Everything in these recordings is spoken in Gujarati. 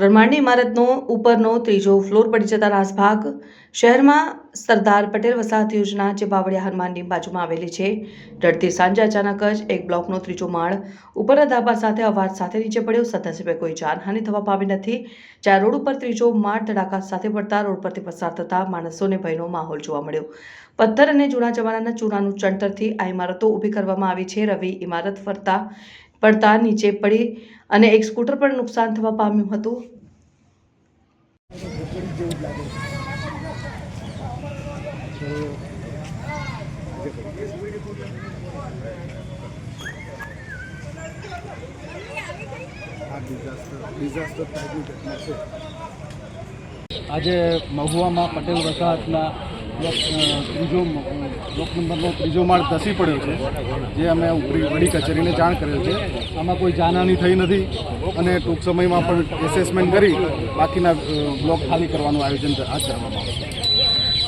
ત્રણ ઇમારતનો ઉપરનો ત્રીજો ફ્લોર પડી જતા રાસભાગ શહેરમાં સરદાર પટેલ વસાહત યોજના જે બાવળિયા હનુમાનની બાજુમાં આવેલી છે. ઢળતી સાંજે અચાનક જ એક બ્લોકનો ત્રીજો માળ ઉપરના ધાબા સાથે અવાજ સાથે નીચે પડ્યો. સદનસીબે કોઈ જાનહાનિ થવા પામી નથી. જ્યાં રોડ ઉપર ત્રીજો માળ ધડાકા સાથે પડતા રોડ પરથી પસાર થતા માણસોને ભયનો માહોલ જોવા મળ્યો. પથ્થર અને જૂના જમાનાના ચૂનાનું ચણતરથી આ ઇમારતો ઊભી કરવામાં આવી છે. રવિ ઇમારત ફરતા, પડતા નીચે પડી અને એક સ્કૂટર પણ નુકસાન થવા પામ્યું હતું. આજે મહુવામાં પટેલ વસાહતના ત્રીજો બ્લોક નંબરનો ત્રીજો માળ ધસી પડ્યો છે, જે અમે વડી કચેરીને જાણ કરેલ છે. આમાં કોઈ જાનહાની થઈ નથી અને ટૂંક સમયમાં પણ એસેસમેન્ટ કરી બાકીના બ્લોક ખાલી કરવાનું આયોજન હાથ ધરવામાં આવશે.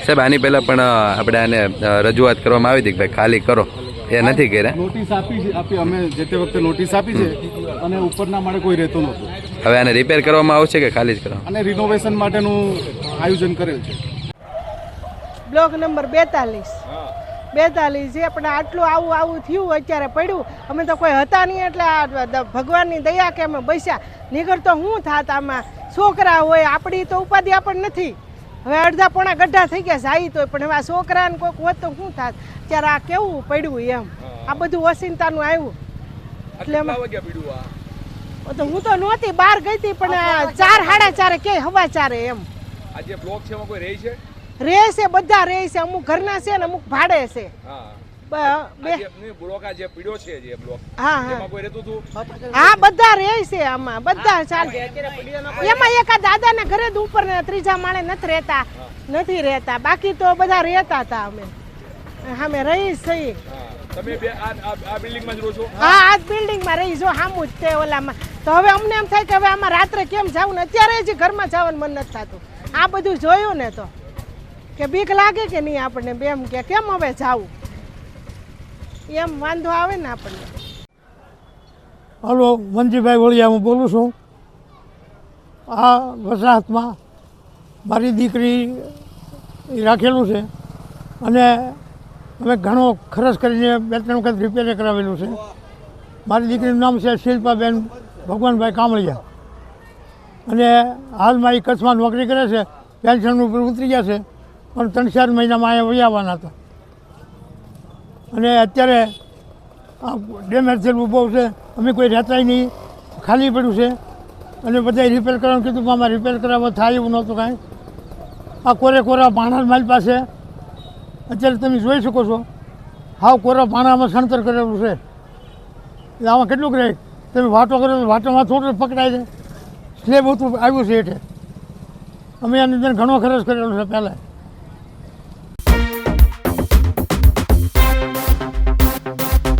સાહેબ આની પહેલાં પણ આપણે આને રજૂઆત કરવામાં આવી હતી કે ભાઈ ખાલી કરો. એ નથી કર્યા. નોટિસ આપી છે આપી અમે જે તે વખતે નોટિસ આપી છે અને ઉપરના માળે કોઈ રહેતું નહોતો. હવે આને રિપેર કરવામાં આવશે કે ખાલી જ કરો? અને રિનોવેશન માટેનું આયોજન કરેલ છે. બ્લોક નંબર બેતાલીસ. બેતાલીસ છે પણ આટલું આવું આવું થયું અત્યારે પડ્યું અમે તો કોઈ હતા નહીં એટલે ભગવાનની દયા કે અમે બેસ્યા. નીકળતો હું શું થાત આમાં? છોકરા હોય આપણી તો ઉપાધિ આપણને નથી. હવે અડધા પોણા ગઢા થઈ ગયા જાય તો પણ હવે આ છોકરાને કોઈક હોત તો શું થાત? ત્યારે આ કેવું પડ્યું એમ? આ બધું ઓસિંતાનું આવ્યું. એટલે તો હું તો નહોતી બહાર ગઈ હતી પણ આ ચાર સાડા ચારે કે હવા ચારે એમ. આજે બ્લોક છે એમાં કોઈ રહે છે? રહે છે બધા રહે છે અમુક ઘરના છે ને અમુક ભાડે છે. હા. હા બધા રહે છે આમાં બધા ચાલે. એમાં એક દાદા દાદાના ઘરે જ ઉપર ને ત્રીજા માળે નથી રહેતા નથી રહેતા. બાકી તો બધા રહેતા હતા અમે. અમે રહી છીએ. તમે બે આ આ- આ બિલ્ડિંગમાં જ રહો છો? હા આ બિલ્ડિંગમાં રહી જો સામું જ તે ઓલામાં. તો હવે અમને એમ થાય કે હવે આમાં રાત્રે કેમ જવું ને? અત્યારે જ ઘરમાં જવાનું મન નથી થતું. આ બધું જોયું ને તો. કે બીક લાગે કે નહીં આપણને? બેમ કે કેમ હવે જાવું? એમ વાંધો આવે ને આપણને. હલો મનજીભાઈ વળિયા હું બોલું છું. આ વસાહતમાં મારી દીકરી રાખેલું છે અને અમે ઘણો ખર્ચ કરીને બે ત્રણ વખત રિપેર કરાવેલું છે. મારી દીકરીનું નામ છે શિલ્પાબેન ભગવાનભાઈ કામળિયા. અને હાલમાં એ કચ્છમાં નોકરી કરે છે પેન્શન ઉપર ઉતરી ગયા છે, પણ ત્રણ ચાર મહિનામાં અહીંયા વહી આવવાના હતા. અને અત્યારે આ ડેમેજ થયેલું બહુ છે. અમે કોઈ રહેતાય નહીં. ખાલી પડ્યું છે. અને બધા રિપેર કરવાનું કીધું, પણ અમારે રિપેર કરાવવા થાય એવું નહોતું કાંઈ. આ કોરે કોરા ભાણા મારી પાસે. અત્યારે તમે જોઈ શકો છો. હાવ કોરા ભાણામાં સણતર કરેલું છે. એટલે આમાં કેટલુંક રહે તમે વાટો કરો તો વાટોમાં થોડું પકડાય છે. સ્લેબ હતું આવ્યું છે એટલે અમે એની અંદર ઘણો ખર્ચ કરેલો છે પહેલાં.